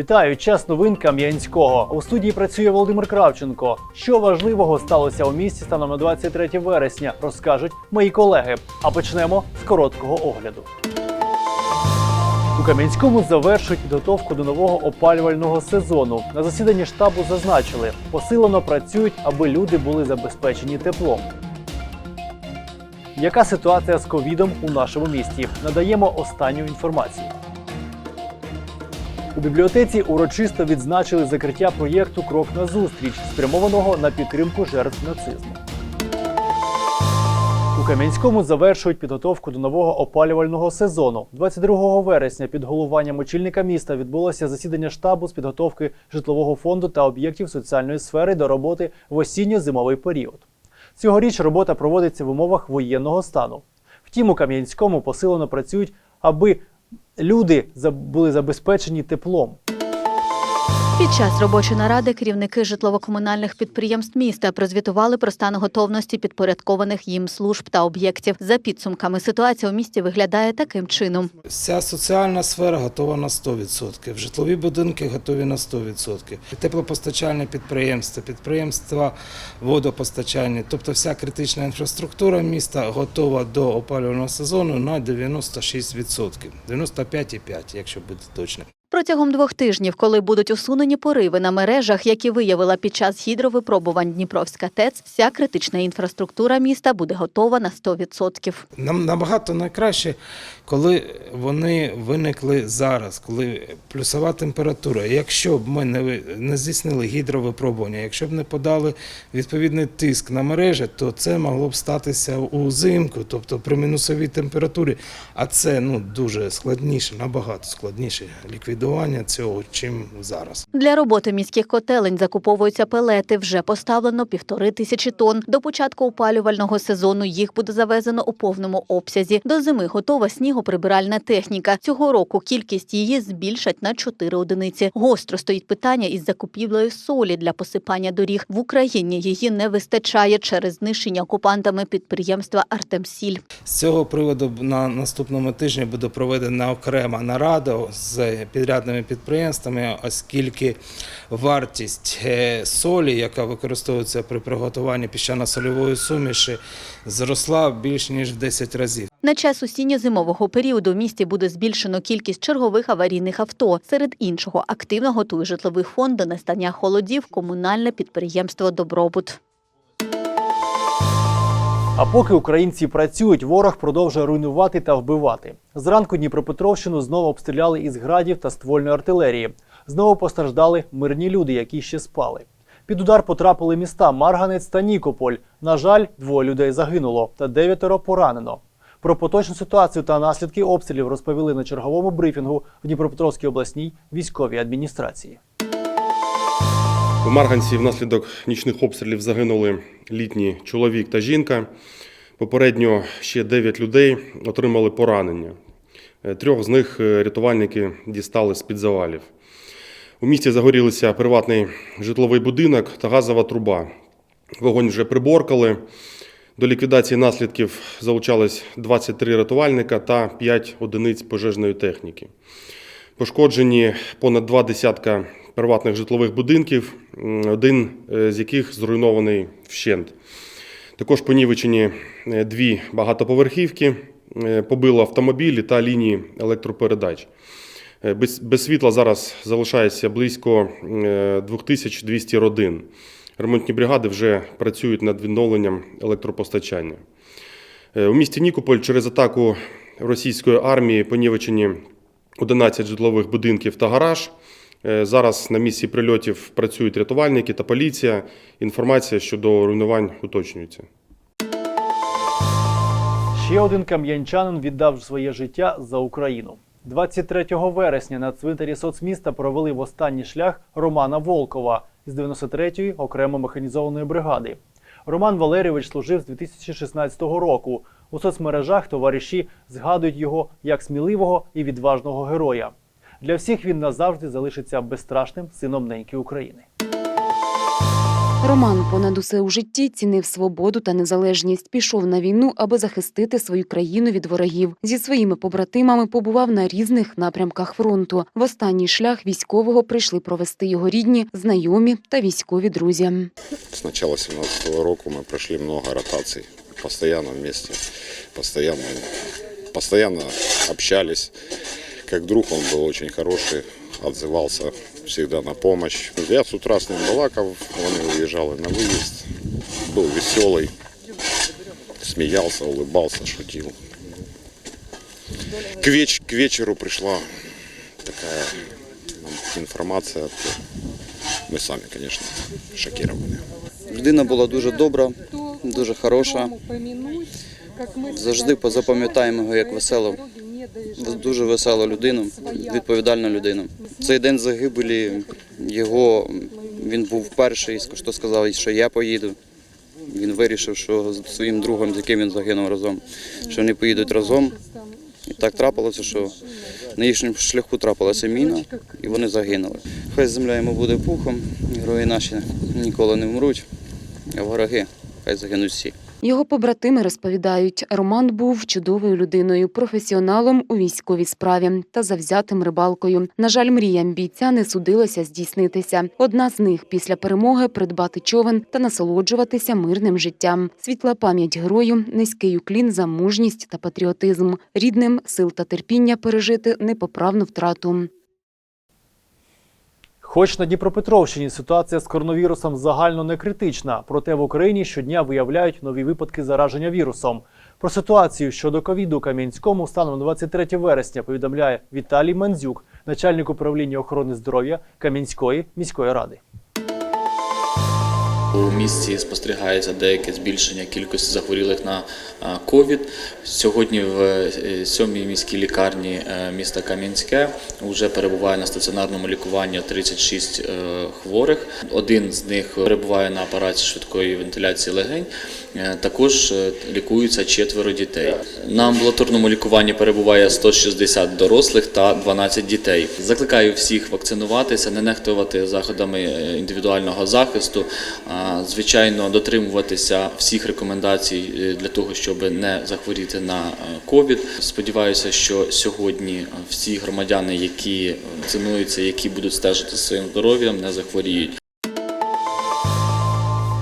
Вітаю! Час новин Кам'янського. У студії працює Володимир Кравченко. Що важливого сталося у місті станом на 23 вересня, розкажуть мої колеги. А почнемо з короткого огляду. У Кам'янському завершують підготовку до нового опалювального сезону. На засіданні штабу зазначили, посилено працюють, аби люди були забезпечені теплом. Яка ситуація з ковідом у нашому місті? Надаємо останню інформацію. У бібліотеці урочисто відзначили закриття проєкту Крок на зустріч, спрямованого на підтримку жертв нацизму. У Кам'янському завершують підготовку до нового опалювального сезону. 22 вересня під головуванням очільника міста відбулося засідання штабу з підготовки житлового фонду та об'єктів соціальної сфери до роботи в осінньо-зимовий період. Цьогоріч робота проводиться в умовах воєнного стану. Втім, у Кам'янському посилено працюють, аби люди були забезпечені теплом. Під час робочої наради керівники житлово-комунальних підприємств міста прозвітували про стан готовності підпорядкованих їм служб та об'єктів. За підсумками ситуація у місті виглядає таким чином. Вся соціальна сфера готова на 100%, житлові будинки готові на 100%, теплопостачальні підприємства, підприємства водопостачання, тобто вся критична інфраструктура міста готова до опалювального сезону на 96%, 95,5%, якщо бути точним. Протягом двох тижнів, коли будуть усунені пориви на мережах, які виявила під час гідровипробувань Дніпровська ТЕЦ, вся критична інфраструктура міста буде готова на 100%. Нам набагато найкраще, коли вони виникли зараз, коли плюсова температура. Якщо б ми не, не здійснили гідровипробування, якщо б не подали відповідний тиск на мережі, то це могло б статися узимку, тобто при мінусовій температурі. А це ну дуже складніше, набагато складніше ліквідування цього, чим зараз. Для роботи міських котелень закуповуються пелети. Вже поставлено півтори тисячі тонн. До початку опалювального сезону їх буде завезено у повному обсязі. До зими готова снігоприбиральна техніка. Цього року кількість її збільшать на 4 одиниці. Гостро стоїть питання із закупівлею солі для посипання доріг. В Україні її не вистачає через знищення окупантами підприємства Артемсіль. З цього приводу на наступному тижні буде проведена окрема нарада з підрядними підприємствами, оскільки вартість е, солі, яка використовується при приготуванні піщано-сольової суміші, зросла більш ніж в 10 разів. На час осінньо-зимового періоду в місті буде збільшено кількість чергових аварійних авто. Серед іншого активно готує житловий фонд до настання холодів комунальне підприємство Добробут. А поки українці працюють, ворог продовжує руйнувати та вбивати. Зранку Дніпропетровщину знову обстріляли із градів та ствольної артилерії. Знову постраждали мирні люди, які ще спали. Під удар потрапили міста Марганець та Нікополь. На жаль, двоє людей загинуло та дев'ятеро поранено. Про поточну ситуацію та наслідки обстрілів розповіли на черговому брифінгу в Дніпропетровській обласній військовій адміністрації. У Марганці внаслідок нічних обстрілів загинули літній чоловік та жінка. Попередньо ще 9 людей отримали поранення. Е, Трьох з них е, рятувальники дістали з-під завалів. У місті загорілися приватний житловий будинок та газова труба. Вогонь вже приборкали. До ліквідації наслідків залучались 23 рятувальника та 5 одиниць пожежної техніки. Пошкоджені понад два десятка приватних житлових будинків, один е, з яких зруйнований вщент. Також понівечені е, дві багатоповерхівки, е, побило автомобілі та лінії електропередач. Без, світла зараз залишається близько е, 2200 родин. Ремонтні бригади вже працюють над відновленням електропостачання. Е, У місті Нікополь через атаку російської армії понівечені 11 житлових будинків та гараж. Е, Зараз на місці прильотів працюють рятувальники та поліція. Інформація щодо руйнувань уточнюється. Ще один кам'янчанин віддав своє життя за Україну. 23 вересня на цвинтарі соцміста провели в останній шлях Романа Волкова з 93-ї окремо механізованої бригади. Роман Валерійович служив з 2016 року. У соцмережах товариші згадують його як сміливого і відважного героя. Для всіх він назавжди залишиться безстрашним сином неньки України. Роман понад усе у житті цінив свободу та незалежність. Пішов на війну, аби захистити свою країну від ворогів. Зі своїми побратимами побував на різних напрямках фронту. В останній шлях військового прийшли провести його рідні, знайомі та військові друзі. С начала 17 року мы прошли много ротаций. Постоянно вместе. Постоянно, постоянно общались. Как друг он был очень хороший. Отзывался всегда на помощь. Я с утра с ним балакал, он уезжал и на выезд. Был веселый. Смеялся, улыбался, шутил. К, веч- к вечеру пришла такая нам информация. Мы сами, конечно, шокированы. Людина була дуже добра, дуже хороша. Завжди запам'ятаємо його як веселу, дуже веселу людину, відповідальну людину. Цей день загибелі його він був перший, хто сказав, що я поїду. Він вирішив, що з своїм другом, з яким він загинув разом, що вони поїдуть разом. І так трапилося, що на їхньому шляху трапилася міна, і вони загинули. Хай земля йому буде пухом, герої наші ніколи не вмруть, а вороги хай загинуть всі. Його побратими розповідають, Роман був чудовою людиною, професіоналом у військовій справі та завзятим рибалкою. На жаль, мріям бійця не судилося здійснитися. Одна з них після перемоги придбати човен та насолоджуватися мирним життям. Світла пам'ять герою, низький уклін за мужність та патріотизм, рідним сил та терпіння пережити непоправну втрату. Хоч на Дніпропетровщині ситуація з коронавірусом загально не критична, проте в Україні щодня виявляють нові випадки зараження вірусом. Про ситуацію щодо ковіду Кам'янському станом на 23 вересня повідомляє Віталій Мандзюк, начальник управління охорони здоров'я Кам'янської міської ради. У місті спостерігається деяке збільшення кількості захворілих на ковід. Сьогодні в е, сьомій міській лікарні е, міста Кам'янське вже перебуває на стаціонарному лікуванні 36 е, хворих. Один з них перебуває на апараті швидкої вентиляції легень. Також лікуються четверо дітей. На амбулаторному лікуванні перебуває 160 дорослих та 12 дітей. Закликаю всіх вакцинуватися, не нехтувати заходами індивідуального захисту. Звичайно, дотримуватися всіх рекомендацій е, для того, щоб не захворіти на е, ковід. Сподіваюся, що сьогодні всі громадяни, які вакцинуються, які будуть стежити своїм здоров'ям, не захворіють.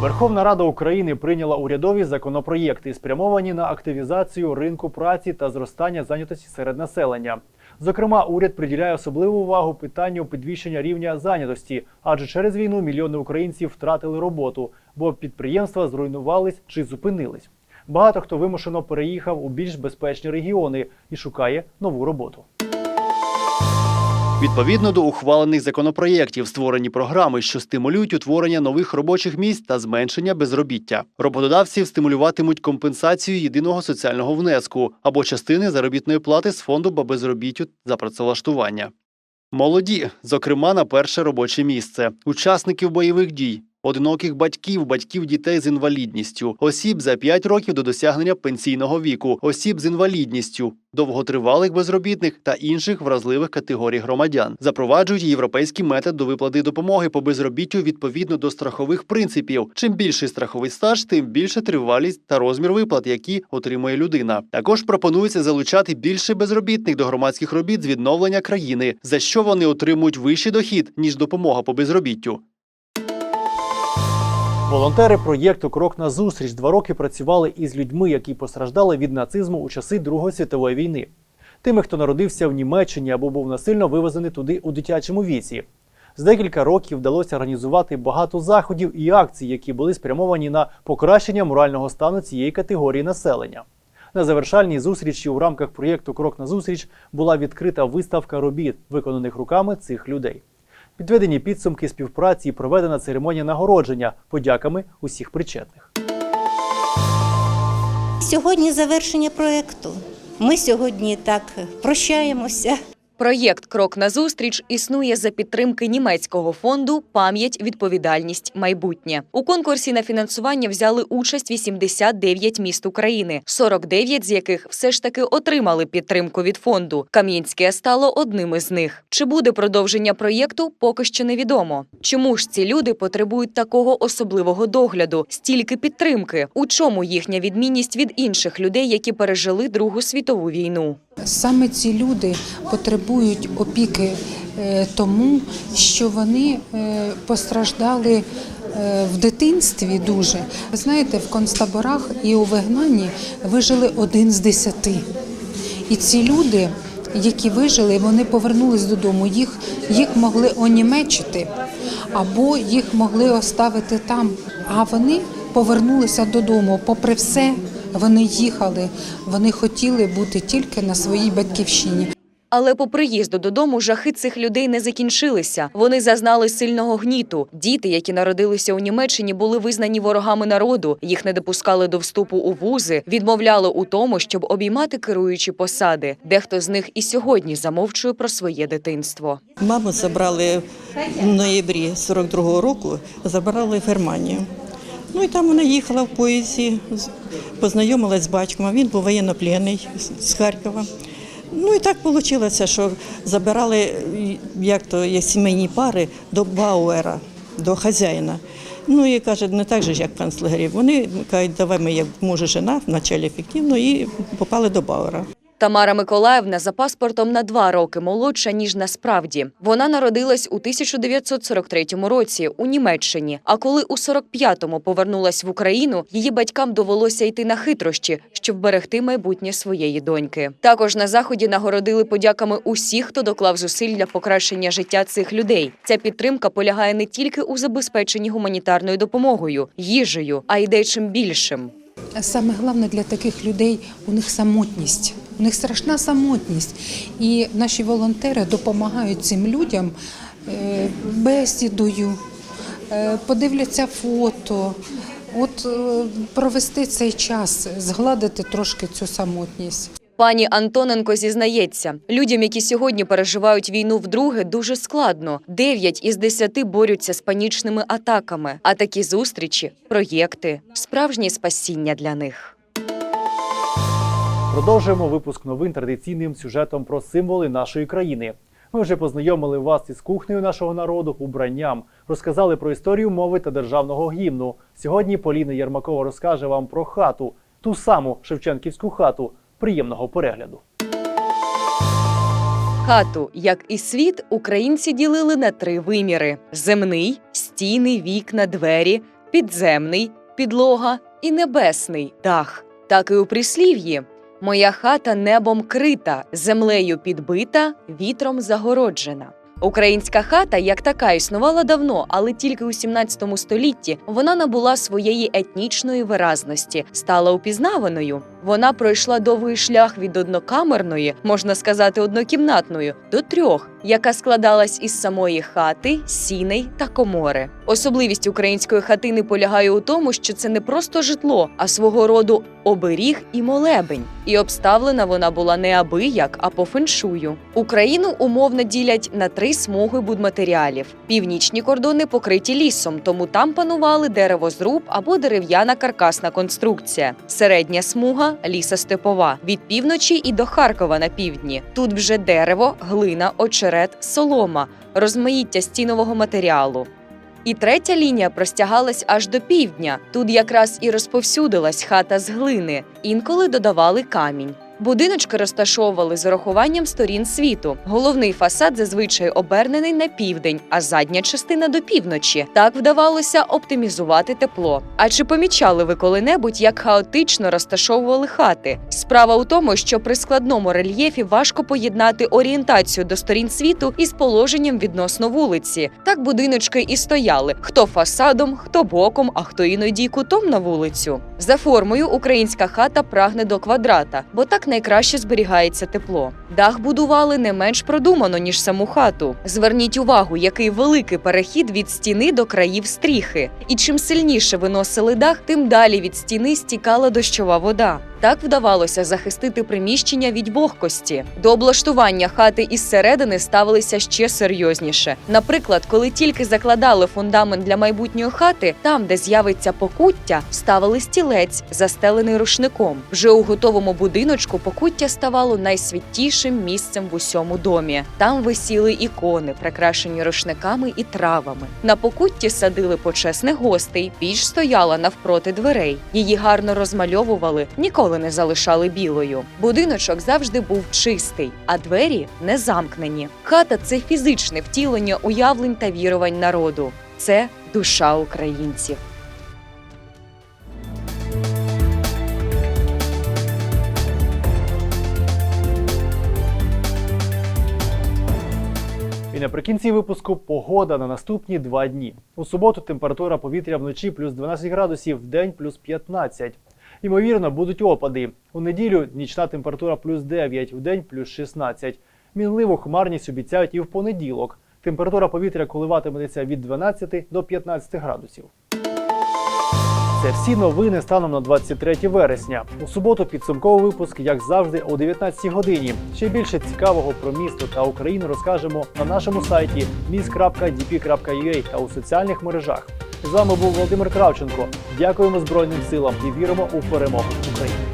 Верховна Рада України прийняла урядові законопроєкти, спрямовані на активізацію ринку праці та зростання зайнятості серед населення. Зокрема, уряд приділяє особливу увагу питанню підвищення рівня зайнятості, адже через війну мільйони українців втратили роботу, бо підприємства зруйнувались чи зупинились. Багато хто вимушено переїхав у більш безпечні регіони і шукає нову роботу. Відповідно до ухвалених законопроєктів створені програми, що стимулюють утворення нових робочих місць та зменшення безробіття. Роботодавців стимулюватимуть компенсацію єдиного соціального внеску або частини заробітної плати з фонду по безробіттю за працевлаштування. Молоді, зокрема, на перше робоче місце, учасників бойових дій, одиноких батьків, батьків дітей з інвалідністю, осіб за 5 років до досягнення пенсійного віку, осіб з інвалідністю, довготривалих безробітних та інших вразливих категорій громадян. Запроваджують європейський метод до виплати допомоги по безробіттю відповідно до страхових принципів. Чим більший страховий стаж, тим більше тривалість та розмір виплат, які отримує людина. Також пропонується залучати більше безробітних до громадських робіт з відновлення країни, за що вони отримують вищий дохід ніж допомога по безробіттю. Волонтери проєкту Крок на зустріч два роки працювали із людьми, які постраждали від нацизму у часи Другої світової війни. Тими, хто народився в Німеччині або був насильно вивезений туди у дитячому віці. З декілька років вдалося організувати багато заходів і акцій, які були спрямовані на покращення морального стану цієї категорії населення. На завершальній зустрічі у рамках проєкту Крок на зустріч була відкрита виставка робіт, виконаних руками цих людей. Підведені підсумки співпраці і проведена церемонія нагородження подяками усіх причетних. Сьогодні завершення проєкту. Ми сьогодні так прощаємося. Проєкт Крок назустріч існує за підтримки німецького фонду Пам'ять, відповідальність, майбутнє. У конкурсі на фінансування взяли участь 89 міст України, 49 з яких все ж таки отримали підтримку від фонду. Кам'янське стало одним із них. Чи буде продовження проєкту, поки що невідомо. Чому ж ці люди потребують такого особливого догляду, стільки підтримки? У чому їхня відмінність від інших людей, які пережили Другу світову війну? Саме ці люди потребують опіки е, тому, що вони е, постраждали е, в дитинстві дуже. Ви знаєте, в концтаборах і у вигнанні вижили один з десяти. І ці люди, які вижили, вони повернулись додому. Їх, їх могли онімечити або їх могли оставити там. А вони повернулися додому. Попри все, вони їхали. Вони хотіли бути тільки на своїй батьківщині. Але по приїзду додому жахи цих людей не закінчилися. Вони зазнали сильного гніту. Діти, які народилися у Німеччині, були визнані ворогами народу. Їх не допускали до вступу у вузи, відмовляли у тому, щоб обіймати керуючі посади. Дехто з них і сьогодні замовчує про своє дитинство. Маму забрали в ноябрі 42-го року, забрали в Германію. Ну і там вона їхала в поїзді, познайомилась з батьком. Він був воєннопленний з- Харкова. Ну і так вийшло, що забирали як то є сімейні пари до Бауера, до хазяїна. Ну і каже, не так же, як в. Вони кажуть, давай ми як може жена, вначалі ефективно, і попали до Бауера. Тамара Миколаївна за паспортом на два роки молодша ніж насправді. Вона народилась у 1943 році у Німеччині. А коли у 45-му повернулась в Україну, її батькам довелося йти на хитрощі, щоб берегти майбутнє своєї доньки. Також на заході нагородили подяками усіх, хто доклав зусиль для покращення життя цих людей. Ця підтримка полягає не тільки у забезпеченні гуманітарною допомогою, їжею, а й дечим більшим. Саме головне для таких людей у них самотність. У них страшна самотність. І наші волонтери допомагають цим людям е, бесідою, е, подивляться фото, от е, провести цей час, згладити трошки цю самотність. Пані Антоненко зізнається, людям, які сьогодні переживають війну вдруге, дуже складно. Дев'ять із десяти борються з панічними атаками. А такі зустрічі, проєкти справжнє спасіння для них. Продовжуємо випуск новин традиційним сюжетом про символи нашої країни. Ми вже познайомили вас із кухнею нашого народу, убранням, розказали про історію мови та державного гімну. Сьогодні Поліна Єрмакова розкаже вам про хату, ту саму Шевченківську хату. Приємного перегляду. Хату, як і світ, українці ділили на три виміри: земний, стіни, вікна, двері, підземний, підлога і небесний дах. Так і у прислів'ї. Моя хата небом крита, землею підбита, вітром загороджена. Українська хата як така існувала давно, але тільки у 17 столітті вона набула своєї етнічної виразності, стала упізнаваною. Вона пройшла довгий шлях від однокамерної, можна сказати, однокімнатної, до трьох, яка складалась із самої хати, сіней та комори. Особливість української хатини полягає у тому, що це не просто житло, а свого роду оберіг і молебень. І обставлена вона була не аби як, а по феншую. Україну умовно ділять на три смуги будматеріалів. Північні кордони покриті лісом, тому там панували деревозруб або дерев'яна каркасна конструкція. Середня смуга лісостепова від півночі і до Харкова на півдні. Тут вже дерево, глина, очерет, солома, розмаїття стінового матеріалу. І третя лінія простягалась аж до півдня. Тут якраз і розповсюдилась хата з глини. Інколи додавали камінь. Будиночки розташовували з урахуванням сторін світу. Головний фасад зазвичай обернений на південь, а задня частина до півночі. Так вдавалося оптимізувати тепло. А чи помічали ви коли-небудь, як хаотично розташовували хати? Справа у тому, що при складному рельєфі важко поєднати орієнтацію до сторін світу із положенням відносно вулиці. Так будиночки і стояли: хто фасадом, хто боком, а хто іноді кутом на вулицю. За формою українська хата прагне до квадрата, бо так найкраще зберігається тепло. Дах будували не менш продумано ніж саму хату. Зверніть увагу, який великий перехід від стіни до країв стріхи. І чим сильніше виносили дах, тим далі від стіни стікала дощова вода. Так вдавалося захистити приміщення від вогкості. До облаштування хати із середини ставилися ще серйозніше. Наприклад, коли тільки закладали фундамент для майбутньої хати, там, де з'явиться покуття, ставили стілець, застелений рушником. Вже у готовому будиночку покуття ставало найсвятішим місцем в усьому домі. Там висіли ікони, прикрашені рушниками і травами. На покутті садили почесних гостей. Піч стояла навпроти дверей. Її гарно розмальовували, ніколи не залишали білою. Будиночок завжди був чистий, а двері не замкнені. Хата це фізичне втілення уявлень та вірувань народу. Це душа українців. І наприкінці випуску погода на наступні два дні. У суботу температура повітря вночі плюс 12 градусів, в день плюс 15. Ймовірно, будуть опади. У неділю нічна температура плюс 9, в день плюс 16. Мінливу хмарність обіцяють і в понеділок. Температура повітря коливатиметься від 12 до 15 градусів. Це всі новини станом на 23 вересня. У суботу підсумковий випуск, як завжди, о 19 годині. Ще більше цікавого про місто та Україну розкажемо на нашому сайті mis.dp.ua та у соціальних мережах. З вами був Володимир Кравченко. Дякуємо Збройним силам і віримо у перемогу України.